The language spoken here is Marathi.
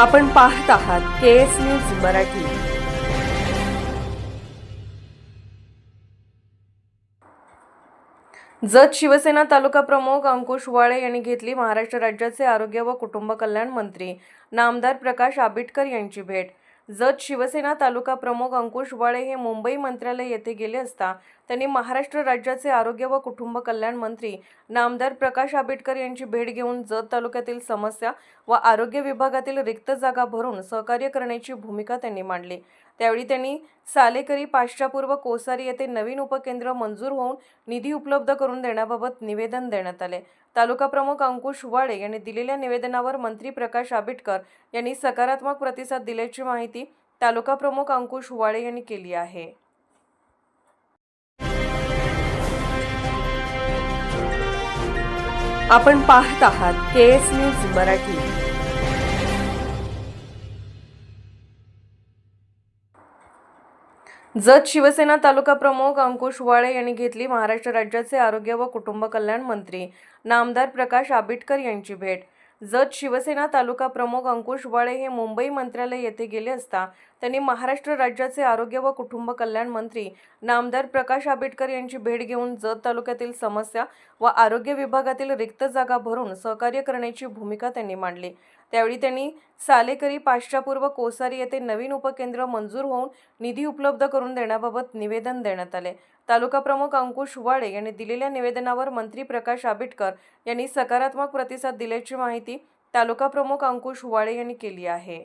आपण पाहत आहात K S news Marathi. Jath Shivsena तालुका प्रमुख अंकुश वाळे यांनी घेतली महाराष्ट्र राज्याचे आरोग्य व कुटुंब कल्याण मंत्री नामदार प्रकाश आबिटकर यांची भेट. जत शिवसेना तालुका प्रमुख अंकुश वाळे हे मुंबई मंत्रालय येथे गेले असता त्यांनी महाराष्ट्र राज्याचे आरोग्य व कुटुंब कल्याण मंत्री नामदार प्रकाश आंबेडकर यांची भेट घेऊन जत तालुक्यातील समस्या व आरोग्य विभागातील रिक्त जागा भरून सहकार्य करण्याची भूमिका त्यांनी मांडली. त्यावेळी त्यांनी सालेकरी पाश्चापूर्व कोसारी येथे नवीन उपकेंद्र मंजूर होऊन निधी उपलब्ध करून देण्याबाबत निवेदन देण्यात आले. तालुका प्रमुख अंकुश वाडे यांनी दिलेल्या निवेदनावर मंत्री प्रकाश आबिटकर यांनी सकारात्मक प्रतिसाद दिल्याची माहिती तालुका प्रमुख अंकुश वाळे यांनी केली आहे. आपण पाहत आहात K S news Marathi. Jath Shivsena तालुका प्रमुख अंकुश वाळे यांनी घेतली महाराष्ट्र राज्याचे आरोग्य व कुटुंब कल्याण मंत्री. नामदार प्रकाश आबिटकर यांची भेट. जत शिवसेना तालुका प्रमुख अंकुश वाळे हे मुंबई मंत्रालय येथे गेले असता त्यांनी महाराष्ट्र राज्याचे आरोग्य व कुटुंब कल्याण मंत्री नामदार प्रकाश आंबेडकर यांची भेट घेऊन जत तालुक्यातील समस्या व आरोग्य विभागातील रिक्त जागा भरून सहकार्य करण्याची भूमिका त्यांनी मांडली. त्यावेळी त्यांनी सालेकरी पाश्चापूर्व कोसारी येथे नवीन उपकेंद्र मंजूर होऊन निधी उपलब्ध करून देण्याबाबत निवेदन देण्यात आले. तालुका प्रमुख अंकुश वाडे यांनी दिलेल्या निवेदनावर मंत्री प्रकाश आबिटकर यांनी सकारात्मक प्रतिसाद दिल्याची माहिती तालुका प्रमुख अंकुश वाळे यांनी केली आहे.